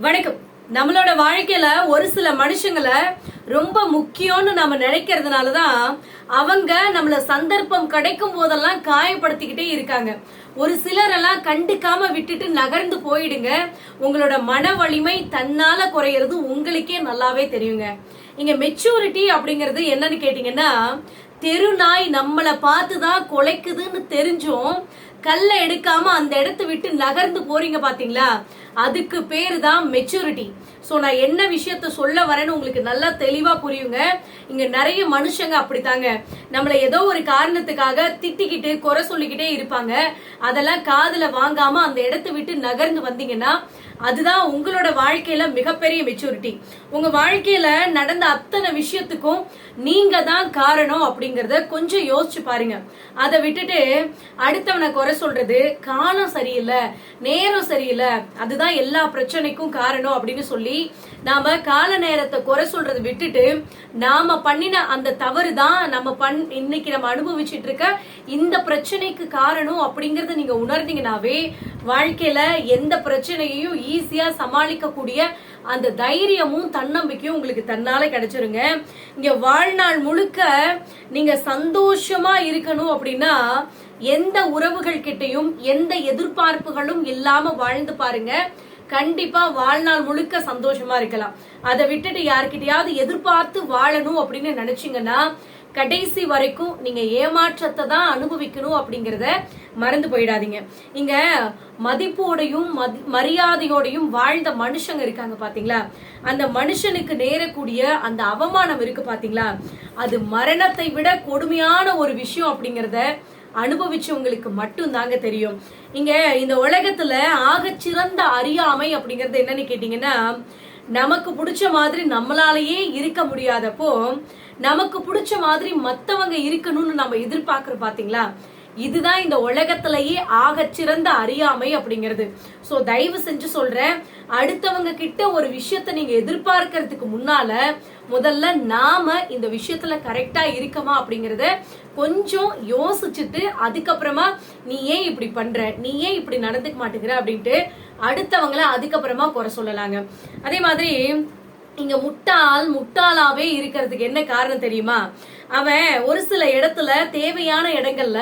வணக்கம். நம்மளோட வாழ்க்கையில ஒரு சில மனுஷங்களை ரொம்ப முக்கியம்னு நம்ம நினைக்கிறதுனாலதான் அவங்க நம்மள சந்தர்ப்பம் கிடைக்கும் போதெல்லாம் காயப்படுத்திக்கிட்டே இருக்காங்க. ஒரு சிலரெல்லாம் கண்டுக்காம விட்டுட்டு நகர்ந்து போயிடுங்க. உங்களோட மன வலிமை தன்னால குறையிறது உங்களுக்கே நல்லாவே தெரியுங்க. இங்க மெச்சூரிட்டி அப்படிங்கிறது என்னன்னு கேட்டீங்கன்னா தெருநாய் நம்மளை பார்த்து தான் குலைக்குதுன்னு தெரிஞ்சும் கல்லை எடுக்காம அந்த இடத்த விட்டு நகர்ந்து போறீங்க பாத்தீங்களா? அதுக்கு பேரு தான் மெச்சூரிட்டி ஸோ நான் என்ன விஷயத்த சொல்ல வரேன்னு உங்களுக்கு நல்லா தெளிவு புரியுங்க. இங்க நிறைய மனுஷங்க அப்படித்தாங்க. நம்மள ஏதோ ஒரு காரணத்துக்காக திட்டிக்கிட்டு குறை சொல்லிக்கிட்டே இருப்பாங்க. அதெல்லாம் காதுல வாங்காம அந்த இடத்த விட்டு நகர்ந்து வந்தீங்கன்னா அதுதான் உங்களோட வாழ்க்கையில மிகப்பெரிய மெச்சூரிட்டி உங்க வாழ்க்கையில நடந்த அத்தனை விஷயத்துக்கும் நீங்க தான் காரணம் அப்படிங்கறத கொஞ்சம் யோசிச்சு பாருங்க. அதை விட்டுட்டு அடுத்தவனை குறை சொல்றது காலம் சரியில்லை நேரம் சரியில்லை அதுதான் எல்லா பிரச்சனைக்கும் காரணம் அப்படின்னு சொல்லி நாம கால நேரத்தை குறை சொல்றது விட்டுட்டு நாம பண்ணின அந்த தவறு தான் நம்ம பண் இன்னைக்கு நம்ம அனுபவிச்சுட்டு இருக்க இந்த பிரச்சனைக்கு காரணம் அப்படிங்கறத நீங்க உணர்ந்தீங்கன்னாவே வாழ்க்கையில எந்த பிரச்சனையையும் ஈஸியாக சமாளிக்கக்கூடிய அந்த தைரியமும் தன்னம்பிக்கையும் உங்களுக்கு தன்னால கிடைச்சிருங்க. இங்க வாழ்நாள் முழுக்க நீங்க சந்தோஷமா இருக்கணும் அப்படின்னா எந்த உறவுகள் கிட்டையும் எந்த எதிர்பார்ப்புகளும் இல்லாம வாழ்ந்து பாருங்க. கண்டிப்பா வாழ்நாள் முழுக்க சந்தோஷமா இருக்கலாம். அதை விட்டுட்டு யாருக்கிட்டயாவது எதிர்பார்த்து வாழணும் அப்படின்னு நினைச்சீங்கன்னா கடைசி வரைக்கும் நீங்க ஏமாற்றத்தை தான் அனுபவிக்கணும் அப்படிங்கறத மறந்து போயிடாதீங்க. இங்க மதிப்போடையும் மரியாதையோடையும் வாழ்ந்த மனுஷங்க இருக்காங்க பாத்தீங்களா? அந்த மனுஷனுக்கு நேரக்கூடிய அந்த அவமானம் இருக்கு பாத்தீங்களா? அது மரணத்தை விட கொடுமையான ஒரு விஷயம் அப்படிங்கறத அனுபவிச்சவங்களுக்கு மட்டும் தாங்க தெரியும். இங்க இந்த உலகத்துல ஆக சிறந்த அறியாமை அப்படிங்கறது என்னன்னு கேட்டீங்கன்னா நமக்கு பிடிச்ச மாதிரி நம்மளாலேயே இருக்க முடியாதப்போ நமக்கு பிடிச்ச மாதிரி மத்தவங்க இருக்கணும்னு நம்ம எதிர்பார்க்கறோம் பாத்தீங்களா? இதுதான் இந்த உலகத்திலேயே ஆகச்சிறந்த அறியாமை அப்படிங்கிறது. ஸோ தயவு செஞ்சு சொல்றேன் அடுத்தவங்க கிட்ட ஒரு விஷயத்த நீங்க எதிர்பார்க்கறதுக்கு முன்னால முதல்ல நாம இந்த விஷயத்துல கரெக்டா இருக்கமா அப்படிங்கறத கொஞ்சம் யோசிச்சுட்டு அதுக்கப்புறமா நீ ஏன் இப்படி பண்ற? நீ ஏன் இப்படி நடந்துக்க மாட்டேங்கிற அப்படின்ட்டு அடுத்தவங்கள அதுக்கப்புறமா குறை சொல்லலாங்க. அதே மாதிரி இங்க முட்டாள் முட்டாளாவே இருக்கிறதுக்கு என்ன காரணம் தெரியுமா? அவன் ஒரு சில இடத்துல தேவையான இடங்கள்ல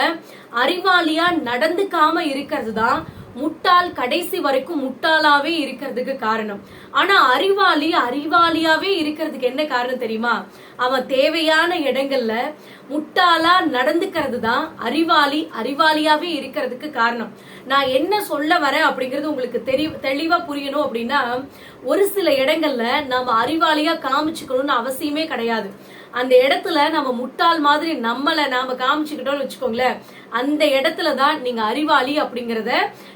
அறிவாளியா நடந்துக்காம இருக்கிறது தான் முட்டாள் கடைசி வரைக்கும் முட்டாளாவே இருக்கிறதுக்கு காரணம். ஆனா அறிவாளி அறிவாளியாவே இருக்கிறதுக்கு என்ன காரணம் தெரியுமா? அவன் தேவையான இடங்கள்ல முட்டாளா நடந்துக்கிறது தான் அறிவாளி அறிவாளியாவே இருக்கிறதுக்கு காரணம். நான் என்ன சொல்ல வரேன் அப்படிங்கிறது உங்களுக்கு தெரி தெளிவா புரியணும் அப்படின்னா ஒரு சில இடங்கள்ல நாம அறிவாளியா காமிச்சுக்கணும்னு அவசியமே கிடையாது. அந்த இடத்துல நம்ம முட்டாள் மாதிரி நம்மள நாம காமிச்சுக்கிட்டோம்னு வச்சுக்கோங்களேன். அந்த இடத்துல தான் நீங்க அறிவாளி அப்படிங்கறத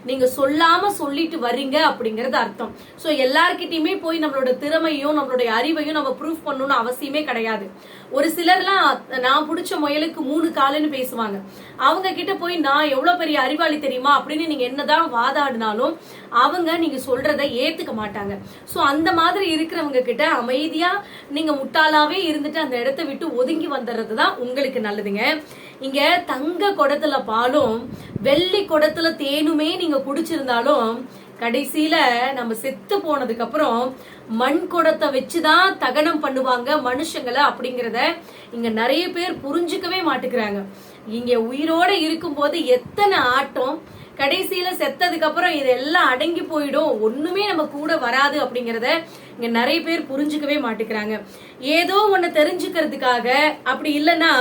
நீங்க சொல்லாம சொல்லிட்டு வர்றீங்க அப்படிங்கறது அர்த்தம். சோ எல்லார்கிட்டயுமே போய் நம்மளோட திறமையும் நம்மளுடைய அறிவையும் நம்ம ப்ரூஃப் பண்ணணும்னு அவசியமே கிடையாது. ஒரு சிலர்லாம் நான் பிடிச்ச முயலுக்கு மூணு காலுன்னு பேசுவாங்க. அவங்க கிட்ட போய் நான் எவ்வளவு பெரிய அறிவாளி தெரியுமா? அப்படின்னு நீங்க என்னதான் வாதாடினாலும் அவங்க நீங்க சொல்றதை ஏத்துக்க மாட்டாங்க. சோ அந்த மாதிரி இருக்கிறவங்க கிட்ட அமைதியா நீங்க முட்டாளாவே இருந்துட்டு அந்த இடத்த விட்டு ஒதுங்கி வந்துடுறது தான் உங்களுக்கு நல்லதுங்க. இங்க தங்க குடத்துல பாலும் வெள்ளி குடத்துல தேனுமே நீங்க குடிச்சிருந்தாலும் கடைசியில நம்ம செத்து போனதுக்கு அப்புறம் மண் குடத்தை வச்சுதான் தகனம் பண்ணுவாங்க மனுஷங்களை அப்படிங்கறத இங்க நிறைய பேர் புரிஞ்சுக்கவே மாட்டுக்கிறாங்க இங்க உயிரோட இருக்கும்போது எத்தனை ஆட்டம் கடைசியில செத்ததுக்கு அப்புறம் இதெல்லாம் அடங்கி போயிடும் ஒண்ணுமே நம்ம கூட வராது அப்படிங்கறத இங்க நிறைய பேர் புரிஞ்சுக்கவே மாட்டேங்கிறாங்க. ஏதோ ஒன்று தெரிஞ்சுக்கிறதுக்காக அப்படி இல்லைன்னா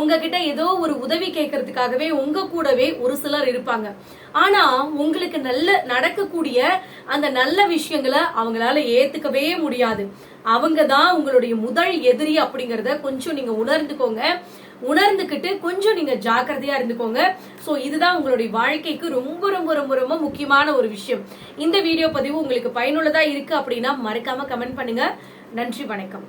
உங்ககிட்ட ஏதோ ஒரு உதவி கேட்கறதுக்காகவே உங்க கூடவே ஒரு சிலர் இருப்பாங்க. ஆனா உங்களுக்கு நல்ல நடக்கக்கூடிய அந்த நல்ல விஷயங்களை அவங்களால ஏத்துக்கவே முடியாது. அவங்க தான் உங்களுடைய முதல் எதிரி அப்படிங்கறத கொஞ்சம் நீங்க உணர்ந்துக்கோங்க. உணர்ந்துக்கிட்டு கொஞ்சம் நீங்க ஜாக்கிரதையா இருந்துக்கோங்க. சோ இதுதான் உங்களுடைய வாழ்க்கைக்கு ரொம்ப ரொம்ப ரொம்ப ரொம்ப முக்கியமான ஒரு விஷயம். இந்த வீடியோ பதிவு உங்களுக்கு பயனுள்ளதா இருக்கு அப்படின்னா மறக்காம கமெண்ட் பண்ணுங்க. நன்றி வணக்கம்.